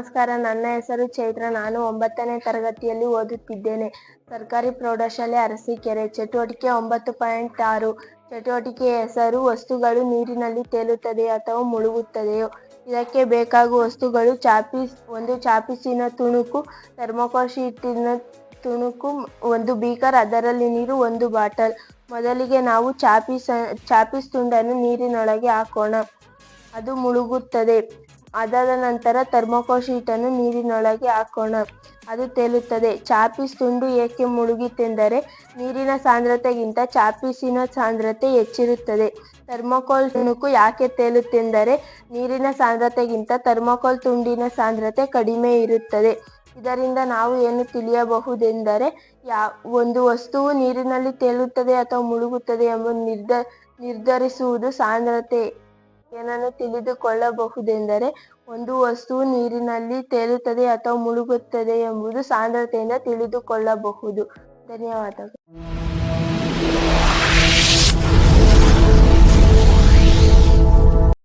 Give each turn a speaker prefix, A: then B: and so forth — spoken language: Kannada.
A: ನಮಸ್ಕಾರ. ನನ್ನ ಹೆಸರು ಚೈತ್ರ. ನಾನು ಒಂಬತ್ತನೇ ತರಗತಿಯಲ್ಲಿ ಓದುತ್ತಿದ್ದೇನೆ. ಸರ್ಕಾರಿ ಪ್ರೌಢಶಾಲೆ ಅರಸೀಕೆರೆ. ಚಟುವಟಿಕೆ ಒಂಬತ್ತು ಪಾಯಿಂಟ್ ಆರು. ಚಟುವಟಿಕೆ ಹೆಸರು ವಸ್ತುಗಳು ನೀರಿನಲ್ಲಿ ತೇಲುತ್ತದೆಯೋ ಅಥವಾ ಮುಳುಗುತ್ತದೆಯೋ? ಇದಕ್ಕೆ ಬೇಕಾಗುವ ವಸ್ತುಗಳು ಚಾಪೀಸ್ ಒಂದು ಚಾಪಿಸಿನ ತುಣುಕು, ಥರ್ಮೋಕೋಲ್ ತುಣುಕು, ಒಂದು ಬೀಕರ್, ಅದರಲ್ಲಿ ನೀರು, ಒಂದು ಬಾಟಲ್. ಮೊದಲಿಗೆ ನಾವು ಚಾಪಿಸ, ಚಾಪಿಸ್ ತುಂಡನ್ನು ನೀರಿನೊಳಗೆ ಹಾಕೋಣ. ಅದು ಮುಳುಗುತ್ತದೆ. ಅದಾದ ನಂತರ ಥರ್ಮೋಕೋಲ್ ಶೀಟನ್ನು ನೀರಿನೊಳಗೆ ಹಾಕೋಣ. ಅದು ತೇಲುತ್ತದೆ. ಚಾಪೀಸ್ ತುಂಡು ಏಕೆ ಮುಳುಗಿತೆಂದರೆ ನೀರಿನ ಸಾಂದ್ರತೆಗಿಂತ ಚಾಪೀಸಿನ ಸಾಂದ್ರತೆ ಹೆಚ್ಚಿರುತ್ತದೆ. ಥರ್ಮೋಕೋಲ್ ತುಣುಕು ಯಾಕೆ ತೇಲುತ್ತೆಂದರೆ ನೀರಿನ ಸಾಂದ್ರತೆಗಿಂತ ಥರ್ಮೋಕೋಲ್ ತುಂಡಿನ ಸಾಂದ್ರತೆ ಕಡಿಮೆ ಇರುತ್ತದೆ. ಇದರಿಂದ ನಾವು ಏನು ತಿಳಿಯಬಹುದೆಂದರೆ ಯಾ, ಒಂದು ವಸ್ತುವು ನೀರಿನಲ್ಲಿ ತೇಲುತ್ತದೆ ಅಥವಾ ಮುಳುಗುತ್ತದೆ ಎಂಬ ನಿರ್ಧ, ನಿರ್ಧರಿಸುವುದು ಸಾಂದ್ರತೆ ಏನನ್ನು ತಿಳಿದುಕೊಳ್ಳಬಹುದೆಂದರೆ ಒಂದು ವಸ್ತು ನೀರಿನಲ್ಲಿ ತೇಲುತ್ತದೆ ಅಥವಾ ಮುಳುಗುತ್ತದೆ ಎಂಬುದು ಸಾಂದ್ರತೆಯಿಂದ ತಿಳಿದುಕೊಳ್ಳಬಹುದು. ಧನ್ಯವಾದಗಳು.